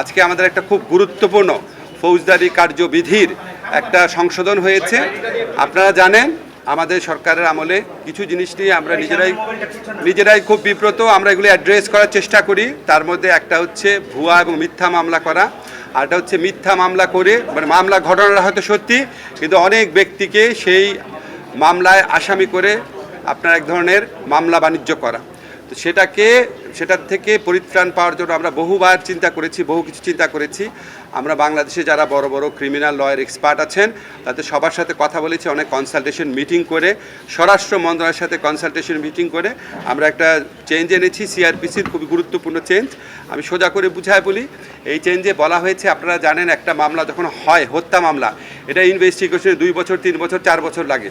আজকে আমাদের একটা খুব গুরুত্বপূর্ণ ফৌজদারি কার্যবিধির একটা সংশোধন হয়েছে। আপনারা জানেন, আমাদের সরকারের আমলে কিছু জিনিস নিয়ে আমরা নিজেরাই নিজেরাই খুব বিব্রত। আমরা এগুলি অ্যাড্রেস করার চেষ্টা করি। তার মধ্যে একটা হচ্ছে ভুয়া এবং মিথ্যা মামলা করা। আরটা হচ্ছে মিথ্যা মামলা করে মানে মামলা ঘটনাটা হয়তো সত্যি, কিন্তু অনেক ব্যক্তিকে সেই মামলায় আসামি করে আপনার এক ধরনের মামলা বাণিজ্য করা। তো সেটাকে, সেটার থেকে পরিত্রাণ পাওয়ার জন্য আমরা বহুবার চিন্তা করেছি, বহু কিছু চিন্তা করেছি। আমরা বাংলাদেশে যারা বড় বড় ক্রিমিনাল লয়ের এক্সপার্ট আছেন, তাদের সবার সাথে কথা বলেছি, অনেক কনসালটেশন মিটিং করে, স্বরাষ্ট্র মন্ত্রণালয়ের সাথে কনসালটেশন মিটিং করে। আমরা একটা চেঞ্জ এনেছি সিআরপিসির খুবই গুরুত্বপূর্ণ চেঞ্জ আমি সোজা করে বুঝায় বলি, এই চেঞ্জে বলা হয়েছে, আপনারা জানেন একটা মামলা যখন হয়, হত্যা মামলা এটা ইনভেস্টিগেশনে দুই বছর, তিন বছর, চার বছর লাগে।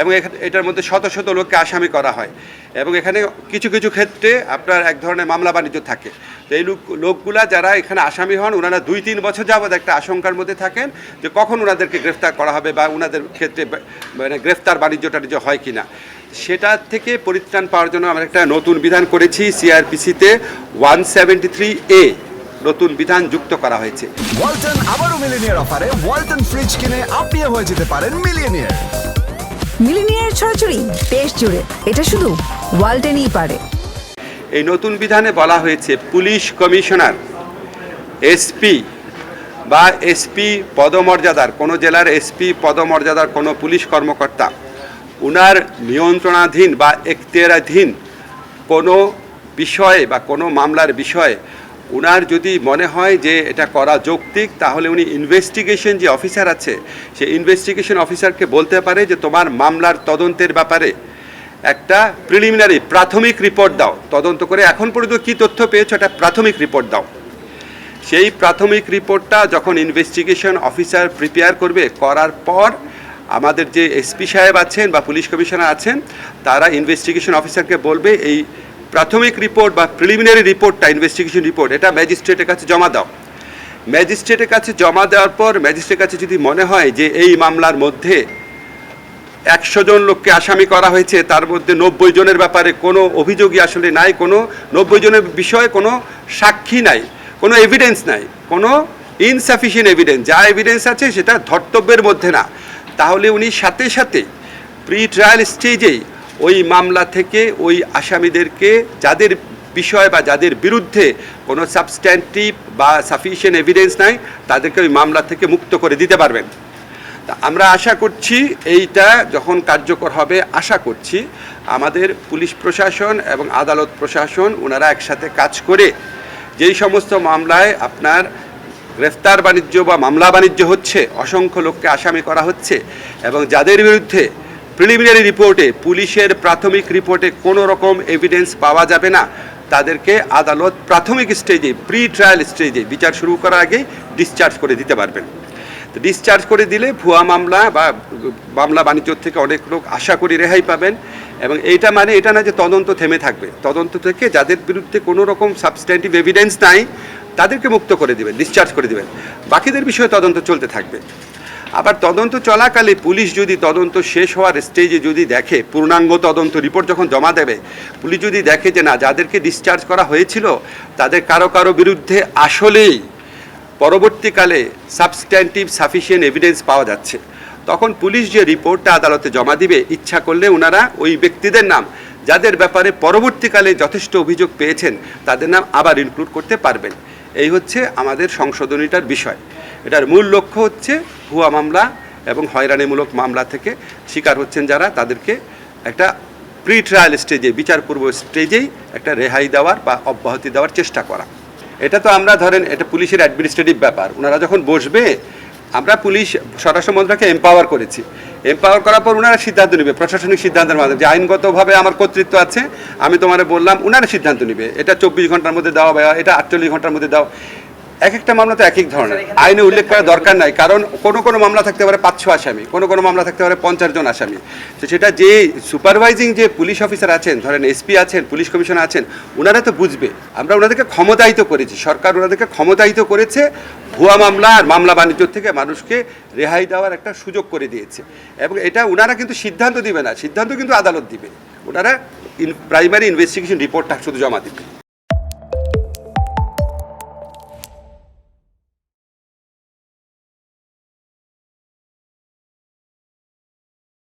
এবং এটার মধ্যে শত শত লোককে আসামি করা হয়। এবং এখানে কিছু কিছু ক্ষেত্রে আপনার এক ধরনের মামলা বাণিজ্য থাকে। তো এই লোক, লোকগুলা যারা এখানে আসামি হন ওনারা দুই, তিন বছর যাবৎ একটা আশঙ্কার মধ্যে থাকেন যে কখন ওনাদেরকে গ্রেফতার করা হবে বা ওনাদের ক্ষেত্রে মানে গ্রেফতার বাণিজ্য টাণিজ্য হয় কি না সেটা থেকে পরিত্রাণ পাওয়ার জন্য আমরা একটা নতুন বিধান করেছি সিআরপিসিতে ওয়ান সেভেন্টি থ্রি এ নতুন বিধান যুক্ত করা হয়েছে। ওয়ালটন আবারও মিলিনিয়ার অফারে ওয়ালটন ফ্রিজ কিনে আপনিও হয়ে যেতে পারেন মিলিয়নিয়ার। মিলিনিয়ার ছড়াছড়ি দেশ জুড়ে এটা শুধু ওয়ালটেনই পারে। এই নতুন বিধানে বলা হয়েছে পুলিশ কমিশনার এসপি বা এসপি পদমর্যাদার কোনো জেলার এসপি পদমর্যাদার কোনো পুলিশ কর্মকর্তা উনার নিয়ন্ত্রণাধীন বা এখতিয়ারাধীন কোনো বিষয়ে বা কোনো মামলার বিষয়ে উনার যদি মনে হয় যে এটা করা যৌক্তিক, তাহলে উনি ইনভেস্টিগেশন যে অফিসার আছে সে ইনভেস্টিগেশন অফিসারকে বলতে পারে যে তোমার মামলার তদন্তের ব্যাপারে একটা প্রিলিমিনারি প্রাথমিক রিপোর্ট দাও। তদন্ত করে এখন পর্যন্ত কী তথ্য পেয়েছ একটা প্রাথমিক রিপোর্ট দাও। সেই প্রাথমিক রিপোর্টটা যখন ইনভেস্টিগেশন অফিসার প্রিপেয়ার করবে, করার পর আমাদের যে এসপি সাহেব আছেন বা পুলিশ কমিশনার আছেন, তারা ইনভেস্টিগেশন অফিসারকে বলবে, এই প্রাথমিক রিপোর্ট বা প্রিলিমিনারি রিপোর্টটা ইনভেস্টিগেশন রিপোর্ট এটা ম্যাজিস্ট্রেটের কাছে জমা দাও। ম্যাজিস্ট্রেটের কাছে জমা দেওয়ার পর ম্যাজিস্ট্রেটের কাছে যদি মনে হয় যে এই মামলার মধ্যে একশো জন লোককে আসামি করা হয়েছে, তার মধ্যে নব্বই জনের ব্যাপারে কোনো অভিযোগই আসলে নাই, কোনো নব্বই জনের বিষয়ে কোনো সাক্ষী নাই, কোনো এভিডেন্স নাই, কোনো ইনসাফিসিয়েন্ট এভিডেন্স যা এভিডেন্স আছে সেটা ধর্তব্যের মধ্যে না। তাহলে উনি সাথে সাথে প্রি ট্রায়াল স্টেজেই ওই মামলা থেকে ওই আসামিদেরকে যাদের বিষয় বা যাদের বিরুদ্ধে কোনো সাবস্ট্যান্টিভ বা সাফিসিয়েন্ট এভিডেন্স নাই, তাদেরকে ওই মামলা থেকে মুক্ত করে দিতে পারবেন। তা আমরা আশা করছি এইটা যখন কার্যকর হবে, আশা করছি আমাদের পুলিশ প্রশাসন এবং আদালত প্রশাসন ওনারা একসাথে কাজ করে যেই সমস্ত মামলায় আপনার গ্রেফতার বাণিজ্য বা মামলা বাণিজ্য হচ্ছে, অসংখ্য লোককে আসামি করা হচ্ছে এবং যাদের বিরুদ্ধে প্রিলিমিনারি রিপোর্টে পুলিশের প্রাথমিক রিপোর্টে কোনো রকম এভিডেন্স পাওয়া যাবে না। তাদেরকে আদালত প্রাথমিক স্টেজে প্রি ট্রায়াল স্টেজে বিচার শুরু করার আগেই ডিসচার্জ করে দিতে পারবেন। ডিসচার্জ করে দিলে ভুয়া মামলা বা মামলা বাণিজ্য থেকে অনেক লোক আশা করি রেহাই পাবেন এবং এইটা মানে এটা না যে তদন্ত থেমে থাকবে। তদন্ত থেকে যাদের বিরুদ্ধে কোনো রকম সাবস্ট্যান্টিভ এভিডেন্স নাই, তাদেরকে মুক্ত করে দেবেন ডিসচার্জ করে দেবেন। বাকিদের বিষয়ে তদন্ত চলতে থাকবে। আবার তদন্ত চলাকালে পুলিশ যদি তদন্ত শেষ হওয়ার স্টেজে যদি দেখে, পূর্ণাঙ্গ তদন্ত রিপোর্ট যখন জমা দেবে, পুলিশ যদি দেখে যে না, যাদেরকে ডিসচার্জ করা হয়েছিল, তাদের কারও কারও বিরুদ্ধে আসলেই পরবর্তীকালে সাবস্ট্যান্টিভ সাফিসিয়েন্ট এভিডেন্স পাওয়া যাচ্ছে। তখন পুলিশ যে রিপোর্টটা আদালতে জমা দিবে, ইচ্ছা করলে ওনারা ওই ব্যক্তিদের নাম, যাদের ব্যাপারে পরবর্তীকালে যথেষ্ট অভিযোগ পেয়েছেন, তাদের নাম আবার ইনক্লুড করতে পারবেন। এই হচ্ছে আমাদের সংশোধনীটার বিষয়। এটার মূল লক্ষ্য হচ্ছে ভুয়া মামলা এবং হয়রানিমূলক মামলা থেকে শিকার হচ্ছেন যারা, তাদেরকে একটা প্রি ট্রায়াল স্টেজে বিচারপূর্ব স্টেজেই একটা রেহাই দেওয়ার বা অব্যাহতি দেওয়ার চেষ্টা করা। এটা তো আমরা ধরেন, এটা পুলিশের অ্যাডমিনিস্ট্রেটিভ ব্যাপার। ওনারা যখন বসবে, আমরা পুলিশ স্বরাষ্ট্র মন্ত্রণালয়কে এম্পাওয়ার করেছি। এম্পাওয়ার করার পর ওনারা সিদ্ধান্ত নেবে, প্রশাসনিক সিদ্ধান্তের মাধ্যমে। যে আইনগতভাবে আমার কর্তৃত্ব আছে, আমি তোমার বললাম ওনারা সিদ্ধান্ত নেবে। এটা চব্বিশ ঘণ্টার মধ্যে দাও বা এটা আটচল্লিশ ঘণ্টার মধ্যে দাও এক একটা মামলা তো এক এক ধরনের। আইনে উল্লেখ করার দরকার নাই কারণ কোনো কোনো মামলা থাকতে পারে পাঁচশো আসামি কোনো কোনো মামলা থাকতে পারে পঞ্চাশ জন আসামি। তো সেটা যে সুপারভাইজিং যে পুলিশ অফিসার আছেন ধরেন এসপি আছেন পুলিশ কমিশনার আছেন ওনারা তো বুঝবে। আমরা ওনাদেরকে ক্ষমতায়িত করেছি সরকার ওনাদেরকে ক্ষমতায়িত করেছে ভুয়া মামলা আর মামলা বাণিজ্য থেকে মানুষকে রেহাই দেওয়ার একটা সুযোগ করে দিয়েছে। এবং এটা ওনারা কিন্তু সিদ্ধান্ত দিবে না সিদ্ধান্ত কিন্তু আদালত দিবে। ওনারা প্রাইমারি ইনভেস্টিগেশন রিপোর্টটা শুধু জমা দিবে।